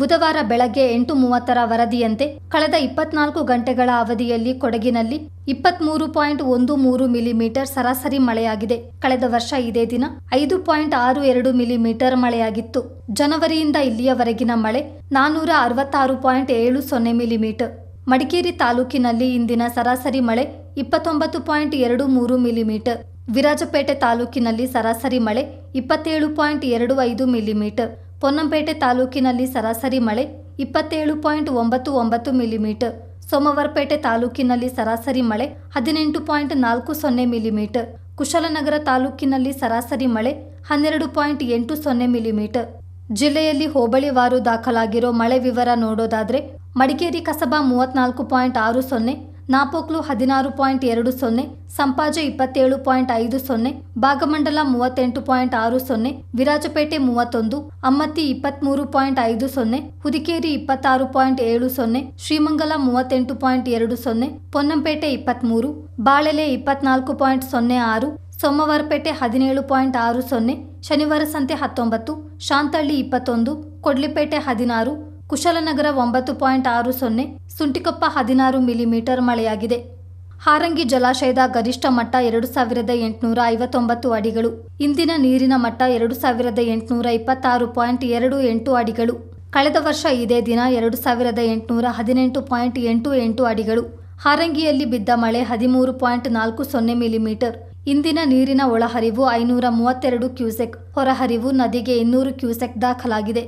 ಬುಧವಾರ ಬೆಳಗ್ಗೆ ಎಂಟು ಮೂವತ್ತರ ವರದಿಯಂತೆ ಕಳೆದ ಇಪ್ಪತ್ನಾಲ್ಕು ಗಂಟೆಗಳ ಅವಧಿಯಲ್ಲಿ ಕೊಡಗಿನಲ್ಲಿ ಇಪ್ಪತ್ಮೂರು ಪಾಯಿಂಟ್ ಒಂದು ಮೂರು ಮಿಲಿಮೀಟರ್ ಸರಾಸರಿ ಮಳೆಯಾಗಿದೆ. ಕಳೆದ ವರ್ಷ ಇದೇ ದಿನ ಐದು ಪಾಯಿಂಟ್ ಆರು ಎರಡು ಮಿಲಿಮೀಟರ್ ಮಳೆಯಾಗಿತ್ತು. ಜನವರಿಯಿಂದ ಇಲ್ಲಿಯವರೆಗಿನ ಮಳೆ ನಾನೂರ ಅರವತ್ತಾರು ಪಾಯಿಂಟ್ ಏಳು ಸೊನ್ನೆ ಮಿಲಿಮೀಟರ್. ಮಡಿಕೇರಿ ತಾಲೂಕಿನಲ್ಲಿ ಇಂದಿನ ಸರಾಸರಿ ಮಳೆ ಇಪ್ಪತ್ತೊಂಬತ್ತು ಪಾಯಿಂಟ್ ಎರಡು ಮೂರು ಮಿಲಿಮೀಟರ್. ವಿರಾಜಪೇಟೆ ತಾಲೂಕಿನಲ್ಲಿ ಸರಾಸರಿ ಮಳೆ ಇಪ್ಪತ್ತೇಳು ಪಾಯಿಂಟ್ ಎರಡು ಐದು ಮಿಲಿಮೀಟರ್. ಪೊನ್ನಂಪೇಟೆ ತಾಲೂಕಿನಲ್ಲಿ ಸರಾಸರಿ ಮಳೆ ಇಪ್ಪತ್ತೇಳು ಪಾಯಿಂಟ್ ಒಂಬತ್ತು ಒಂಬತ್ತು ಮಿಲಿಮೀಟರ್. ಸೋಮವಾರಪೇಟೆ ತಾಲೂಕಿನಲ್ಲಿ ಸರಾಸರಿ ಮಳೆ ಹದಿನೆಂಟು ಪಾಯಿಂಟ್ ನಾಲ್ಕು ಸೊನ್ನೆ ಮಿಲಿಮೀಟರ್. ಕುಶಲನಗರ ತಾಲೂಕಿನಲ್ಲಿ ಸರಾಸರಿ ಮಳೆ ಹನ್ನೆರಡು ಪಾಯಿಂಟ್ ಎಂಟು ಸೊನ್ನೆ ಮಿಲಿಮೀಟರ್. ಜಿಲ್ಲೆಯಲ್ಲಿ ಹೋಬಳಿವಾರು ದಾಖಲಾಗಿರೋ ಮಳೆ ವಿವರ ನೋಡೋದಾದ್ರೆ ಮಡಿಕೇರಿ ಕಸಬಾ ಮೂವತ್ನಾಲ್ಕು ಪಾಯಿಂಟ್ ಆರು ಸೊನ್ನೆ ನಾಪೋಕ್ಲು ಹದಿನಾರು ಪಾಯಿಂಟ್ ಎರಡು ಸೊನ್ನೆ, ಸಂಪಾಜೆ ಇಪ್ಪತ್ತೇಳು ಪಾಯಿಂಟ್ ಐದು ಸೊನ್ನೆ, ಭಾಗಮಂಡಲ ಮೂವತ್ತೆಂಟು ಪಾಯಿಂಟ್ ಆರು ಸೊನ್ನೆ, ವಿರಾಜಪೇಟೆ ಮೂವತ್ತೊಂದು, ಅಮ್ಮತ್ತಿ ಇಪ್ಪತ್ತ್ಮೂರು ಪಾಯಿಂಟ್ ಐದು ಸೊನ್ನೆ, ಹುದಿಕೇರಿ ಇಪ್ಪತ್ತಾರು ಪಾಯಿಂಟ್ ಏಳು ಸೊನ್ನೆ, ಶ್ರೀಮಂಗಲ ಮೂವತ್ತೆಂಟು ಪಾಯಿಂಟ್ ಎರಡು ಸೊನ್ನೆ, ಪೊನ್ನಂಪೇಟೆ ಇಪ್ಪತ್ತ್ಮೂರು ಬಾಳೆಲೆ ಇಪ್ಪತ್ನಾಲ್ಕು ಪಾಯಿಂಟ್ ಸೊನ್ನೆ ಆರು, ಸೋಮವಾರಪೇಟೆ ಹದಿನೇಳು ಪಾಯಿಂಟ್ ಆರು ಸೊನ್ನೆ, ಶನಿವಾರ ಸಂತೆ ಹತ್ತೊಂಬತ್ತು, ಶಾಂತಳ್ಳಿ ಇಪ್ಪತ್ತೊಂದು, ಕೊಡ್ಲಿಪೇಟೆ ಹದಿನಾರು ಕುಶಲನಗರ ಒಂಬತ್ತು ಪಾಯಿಂಟ್ ಆರು ಸೊನ್ನೆ, ಸುಂಟಿಕೊಪ್ಪ ಹದಿನಾರು ಮಿಲಿಮೀಟರ್ ಮಳೆಯಾಗಿದೆ. ಹಾರಂಗಿ ಜಲಾಶಯದ ಗರಿಷ್ಠ ಮಟ್ಟ ಎರಡು ಸಾವಿರದ ಎಂಟುನೂರ ಐವತ್ತೊಂಬತ್ತು ಅಡಿಗಳು. ಇಂದಿನ ನೀರಿನ ಮಟ್ಟ ಎರಡು ಸಾವಿರದ ಎಂಟುನೂರ ಇಪ್ಪತ್ತಾರು ಪಾಯಿಂಟ್ ಎರಡು ಎಂಟು ಅಡಿಗಳು. ಕಳೆದ ವರ್ಷ ಇದೇ ದಿನ ಎರಡು ಸಾವಿರದ ಎಂಟುನೂರ ಹದಿನೆಂಟು ಪಾಯಿಂಟ್ ಎಂಟು ಎಂಟು ಅಡಿಗಳು. ಹಾರಂಗಿಯಲ್ಲಿ ಬಿದ್ದ ಮಳೆ ಹದಿಮೂರು ಪಾಯಿಂಟ್ ನಾಲ್ಕು ಸೊನ್ನೆ ಮಿಲಿಮೀಟರ್. ಇಂದಿನ ನೀರಿನ ಒಳಹರಿವು ಐನೂರ ಮೂವತ್ತೆರಡು ಕ್ಯೂಸೆಕ್, ಹೊರಹರಿವು ನದಿಗೆ ಇನ್ನೂರು ಕ್ಯೂಸೆಕ್ ದಾಖಲಾಗಿದೆ.